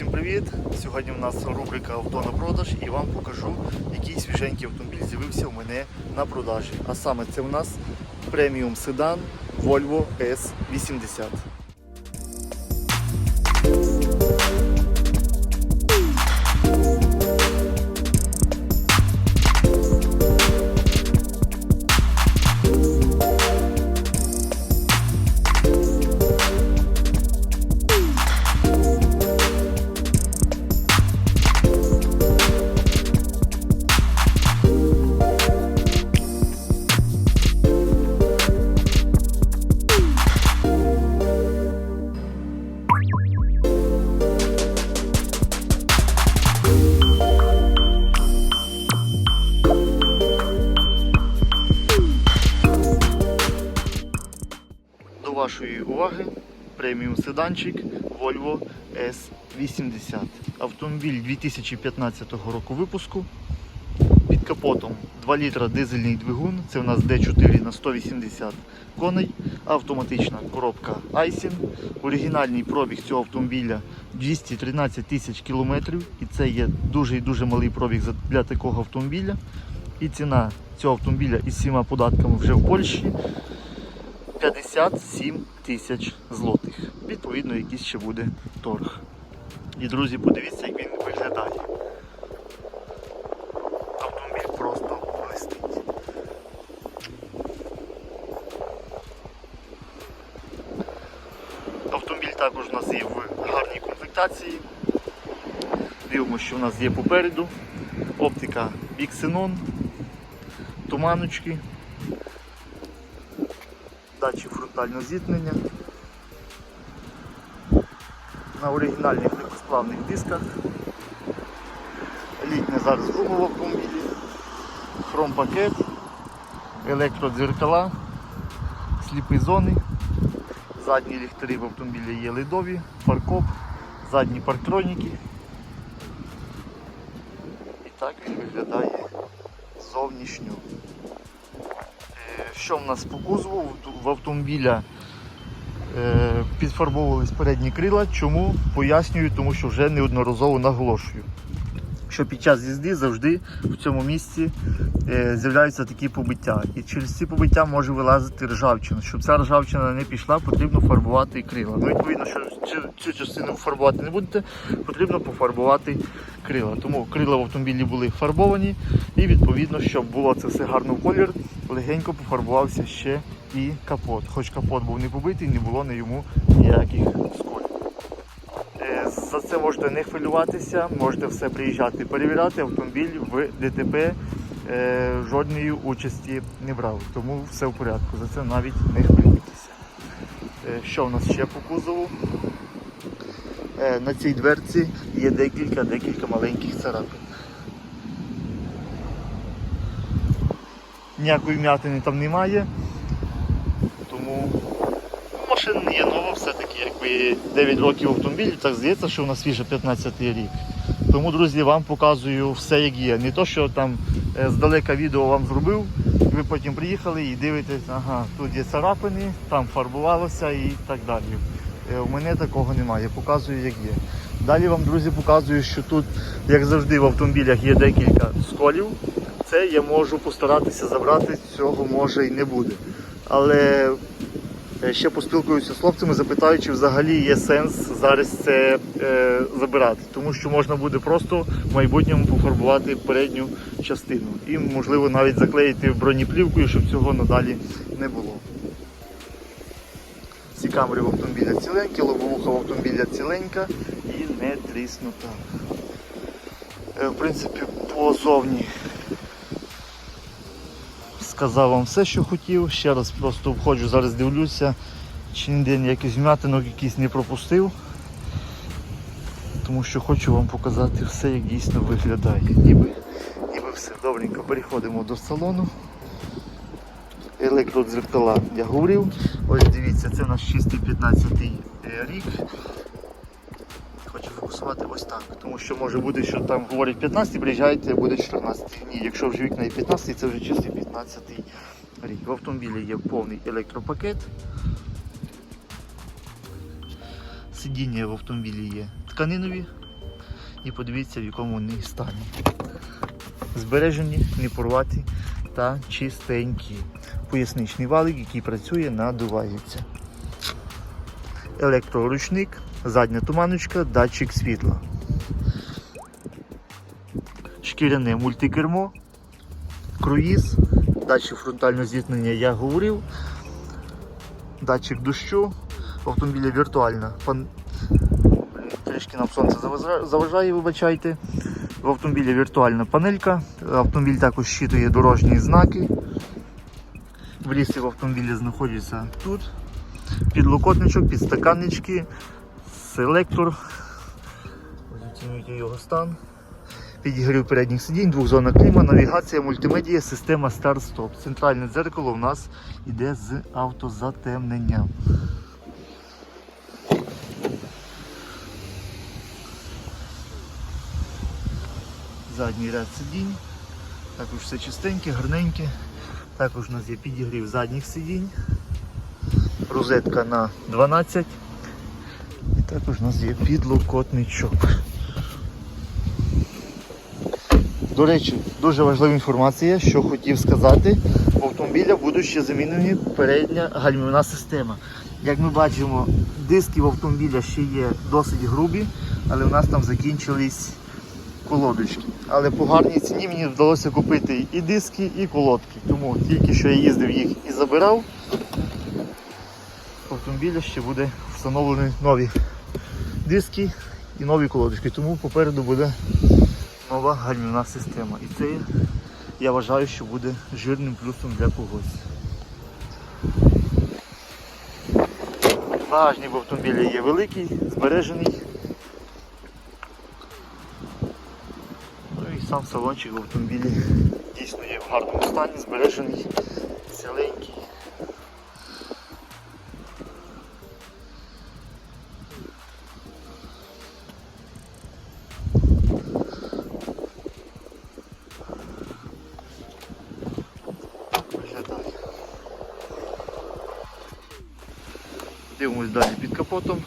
всім привіт! Сьогодні у нас рубрика Авто на продаж і вам покажу, який свіженький автомобіль з'явився у мене на продажі. А саме це у нас преміум седан Volvo S80. Вашої уваги преміум седанчик Volvo S80. Автомобіль 2015 року випуску. Під капотом 2 літра дизельний двигун. Це у нас D4 на 180 коней. Автоматична коробка Айсін. Оригінальний пробіг цього автомобіля 213 тисяч кілометрів. І це є дуже і дуже малий пробіг для такого автомобіля. І ціна цього автомобіля із всіма податками вже в Польщі 57 тисяч злотих. Відповідно, якийсь ще буде торг. І друзі, подивіться, як він виглядає. Автомобіль просто блистить. Автомобіль також у нас є в гарній комплектації. Дивимося, що у нас є попереду. Оптика Bixenon, туманочки, датчик фронтального зіткнення. На оригінальних легкосплавних дисках. Літня зараз гума в автомобілі, хром-пакет, електродзеркала, сліпі зони, задні ліхтарі в автомобілі є ледові, фаркоп, задні парктроніки. І так він виглядає зовнішньо. Що в нас по кузову? В автомобіля е, підфарбовувались передні крила. Чому? Пояснюю, тому що вже неодноразово наголошую. Що під час їзди завжди в цьому місці е, з'являються такі побиття. І через ці побиття може вилазити ржавчина. Щоб ця ржавчина не пішла, потрібно фарбувати крила. Ну, відповідно, що цю, частину фарбувати не будете, потрібно пофарбувати крила. Тому крила в автомобілі були фарбовані, і відповідно, щоб було це все гарно в колір, легенько пофарбувався ще і капот. Хоч капот був не побитий, не було на йому ніяких сколів. За це можете не хвилюватися, можете все приїжджати перевіряти. Автомобіль в ДТП е, жодної участі не брав, тому все в порядку. За це навіть не хвилюйтеся. Е, Що в нас ще по кузову? Е, На цій дверці є декілька декілька маленьких царапин. Ніякої м'ятини там немає, тому машина є нова, все-таки якби 9 років автомобілю, так здається, що вона свіжа 15 рік. Тому, друзі, вам показую все як є. Не то, що там е, здалека відео вам зробив, ви потім приїхали і дивитесь, ага, тут є царапини, там фарбувалося і так далі. Е, У мене такого немає, показую як є. Далі вам, друзі, показую, що тут, як завжди, в автомобілях є декілька сколів. Це я можу постаратися забрати, цього може і не буде. Але ще поспілкуюся з хлопцями, запитаю, чи взагалі є сенс зараз це е, забирати. Тому що можна буде просто в майбутньому пофарбувати передню частину. І, можливо, навіть заклеїти бронеплівкою, щоб цього надалі не було. Всі камери в автомобіля ціленькі, лобовуха в автомобіля ціленька і не тріснута. Е, В принципі, позовні сказав вам все, що хотів. Ще раз просто входжу, зараз дивлюся, чи ніде ніяких змятинок якийсь не пропустив. Тому що хочу вам показати все, як дійсно виглядає. Ніби, ніби все добренько. Переходимо до салону. Електродзеркала я говорив. Ось дивіться, це наш чистий 15 рік. Хочу ось так. Тому що може бути, що там говорять 15, приїжджаєте, буде 14. Ні, якщо вже вікна і 15, це вже чистий 15 рік. В автомобілі є повний електропакет. Сидіння в автомобілі є тканинові. І подивіться, в якому вони стані. Збережені, не порваті та чистенькі. Поясничний валик, який працює, надувається. Електроручник, задня туманочка, датчик світла. Шкіряне мультикермо, круїз, датчик фронтального зіткнення я говорив, датчик дощу, в автомобілі віртуальна. Пан... Трішки нам сонце заважає, вибачайте. В автомобілі віртуальна панелька, автомобіль також щитує дорожні знаки. В лісі в автомобілі знаходяться тут підлокотничок, підстаканнички, селектор. Ось Оцінюйте його стан. Підігрів передніх сидінь, двохзонна кліма, навігація, мультимедія, система старт-стоп. Центральне дзеркало в нас йде з автозатемненням. Задній ряд сидінь. Також все чистеньке, гарненьке. Також у нас є підігрів задніх сидінь. Розетка на 12. Також у нас є підлокотничок. До речі, дуже важлива інформація, що хотів сказати. У автомобіля будуть ще замінені передня гальмівна система. Як ми бачимо, диски в автомобіля ще є досить грубі, але у нас там закінчились колодочки. Але по гарній ціні мені вдалося купити і диски, і колодки. Тому тільки що я їздив їх і забирав, в автомобіля ще буде встановлені нові диски і нові колодочки. Тому попереду буде нова гальмівна система. І це я вважаю, що буде жирним плюсом для когось. Багажник в автомобілі є великий, збережений. Ну і сам салончик в автомобілі дійсно є в гарному стані, збережений, ціленький. Дивимось далі під капотом.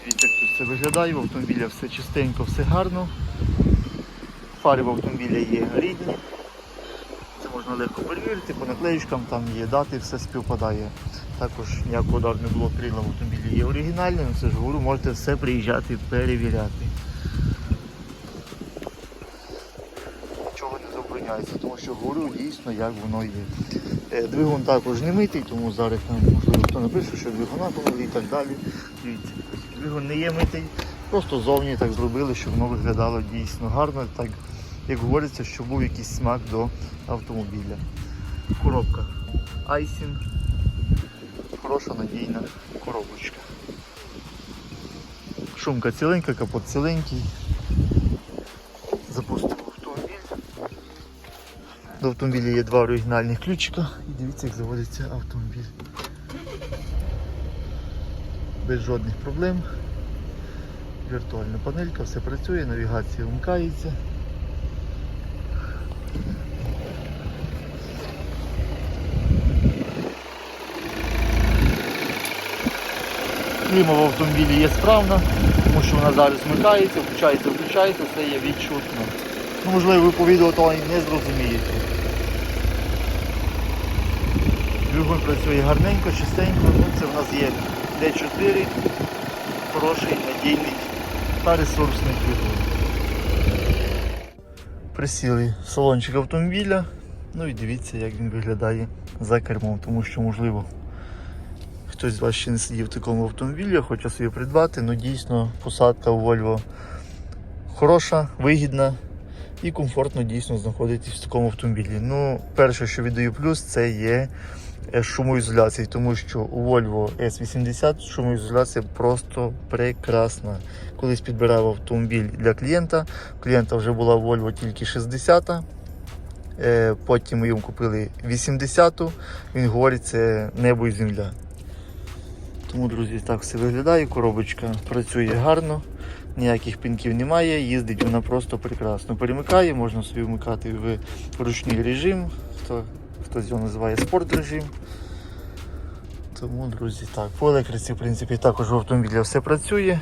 Дивіться, як тут все виглядає, в автомобіля все чистенько, все гарно. Фари в автомобіля є рідні. Це можна легко перевірити, по наклеючкам там є дати, все співпадає. Також ніякого ударного було крила в автомобілі є оригінальним, все ж говорю, можете все приїжджати, перевіряти. Нічого тому що говорю дійсно як воно є. Е, Двигун також не митий, тому зараз там можливо хто напише, що двигуна помили і так далі. Двигун не є митий, просто зовні так зробили, щоб воно виглядало дійсно гарно, так як говориться, що був якийсь смак до автомобіля. Коробка Айсін. Хороша надійна коробочка. Шумка ціленька, капот ціленький. Запустимо. До автомобіля є два оригінальних ключика і дивіться, як заводиться автомобіль. Без жодних проблем. Віртуальна панелька, все працює, навігація вмикається. Кліма в автомобілі є справна, тому що вона зараз вмикається, включається, включається, все є відчутно. Ну, можливо, ви по відео того не зрозумієте. Двигун працює гарненько, чистенько. Ну, це в нас є D4, хороший, надійний та ресурсний двигун. Присіли в салончик автомобіля. Ну і дивіться, як він виглядає за кермом, тому що можливо хтось з вас ще не сидів в такому автомобілі, хоче собі придбати, ну дійсно посадка у Volvo хороша, вигідна і комфортно дійсно знаходитись в такому автомобілі. Ну, перше, що віддаю плюс, це є е, шумоізоляція, тому що у Volvo S80 шумоізоляція просто прекрасна. Колись підбирав автомобіль для клієнта. У клієнта вже була Volvo тільки 60 Е, Потім ми йому купили 80-ту. Він говорить, це небо і земля. Тому, друзі, так все виглядає. Коробочка працює гарно, ніяких пінків немає, їздить вона просто прекрасно. Перемикає, можна собі вмикати в ручний режим, хто, хтось його називає спорт режим. Тому, друзі, так, по електриці в принципі, також в автомобілі все працює.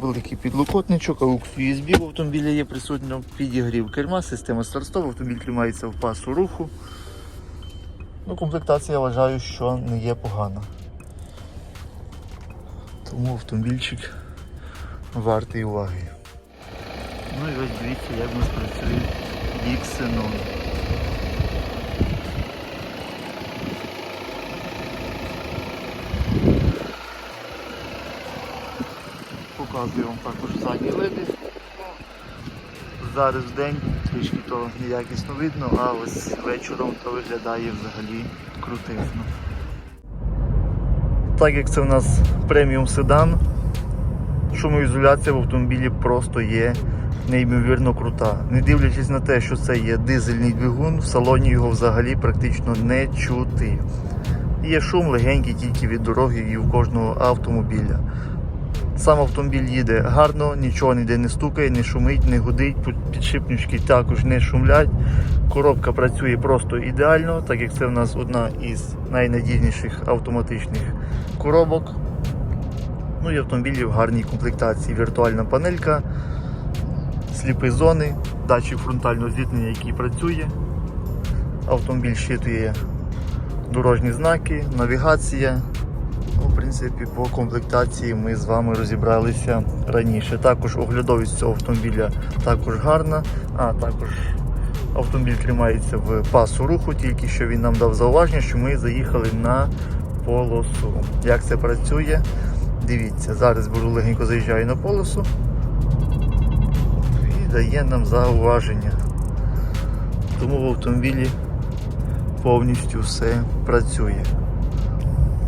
Великий підлокотничок, AUX USB в автомобілі є присутньо підігрів керма, система старт-стоп, автомобіль тримається в пасу руху. Ну, комплектація я вважаю, що не є погана. Тому автомобільчик вартий уваги. Ну і ось дивіться, як у нас працює Dixenon. Показую вам також задні леди. Зараз в день трішки то неякісно видно, а ось вечором то виглядає взагалі крутизно. Так як це в нас преміум седан, шумоізоляція в автомобілі просто є неймовірно крута. Не дивлячись на те, що це є дизельний двигун, в салоні його взагалі практично не чути. Є шум легенький тільки від дороги і у кожного автомобіля. Сам автомобіль їде гарно, нічого ніде не стукає, не шумить, не гудить, підшипнички також не шумлять. Коробка працює просто ідеально, так як це в нас одна із найнадійніших автоматичних коробок. Ну і автомобілі в гарній комплектації. Віртуальна панелька, сліпі зони, датчик фронтального зіткнення, який працює. Автомобіль щитує дорожні знаки, навігація. Ну, в принципі, по комплектації ми з вами розібралися раніше. Також оглядовість цього автомобіля також гарна, а також автомобіль тримається в пасу руху, тільки що він нам дав зауваження, що ми заїхали на полосу. Як це працює? Дивіться, зараз беру легенько заїжджаю на полосу і дає нам зауваження. Тому в автомобілі повністю все працює.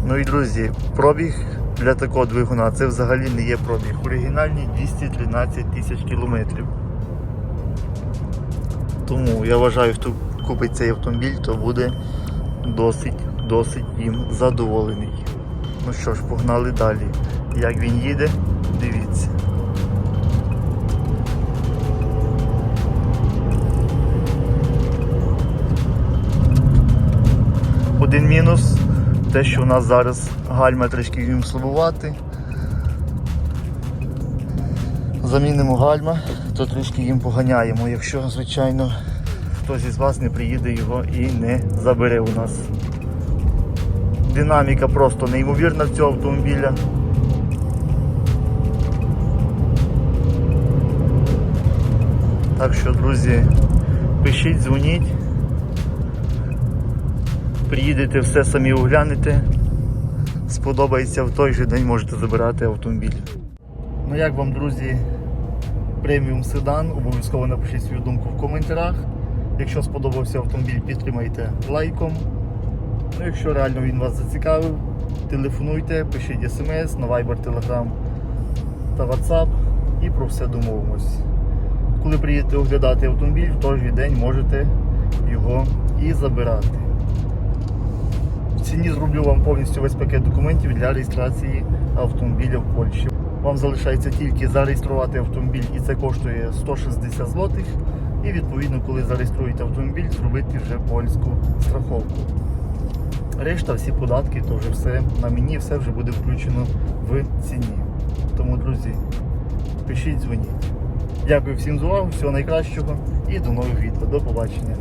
Ну і друзі, пробіг для такого двигуна це взагалі не є пробіг. Оригінальний 213 тисяч кілометрів. Тому я вважаю, хто купить цей автомобіль, то буде досить, досить їм задоволений. Ну що ж, погнали далі. Як він їде, дивіться. Один мінус те, що у нас зараз гальма трішки їм слабувати. Замінимо гальма, то трішки їм поганяємо, якщо, звичайно, хтось із вас не приїде його і не забере у нас. Динаміка просто неймовірна в цього автомобіля. Так що, друзі, пишіть, дзвоніть. Приїдете, все самі оглянете. Сподобається в той же день можете забирати автомобіль. Ну як вам, друзі, преміум седан, обов'язково напишіть свою думку в коментарях. Якщо сподобався автомобіль, підтримайте лайком. Ну, якщо реально він вас зацікавив, телефонуйте, пишіть смс на Viber, Telegram та WhatsApp і про все домовимось. Коли приїдете оглядати автомобіль, в той же день можете його і забирати. Ціні зроблю вам повністю весь пакет документів для реєстрації автомобіля в Польщі. Вам залишається тільки зареєструвати автомобіль і це коштує 160 злотих. І відповідно, коли зареєструєте автомобіль, зробити вже польську страховку. Решта, всі податки, то вже все на мені, все вже буде включено в ціні. Тому, друзі, пишіть, дзвоніть. Дякую всім за увагу, всього найкращого і до нових відео. До побачення.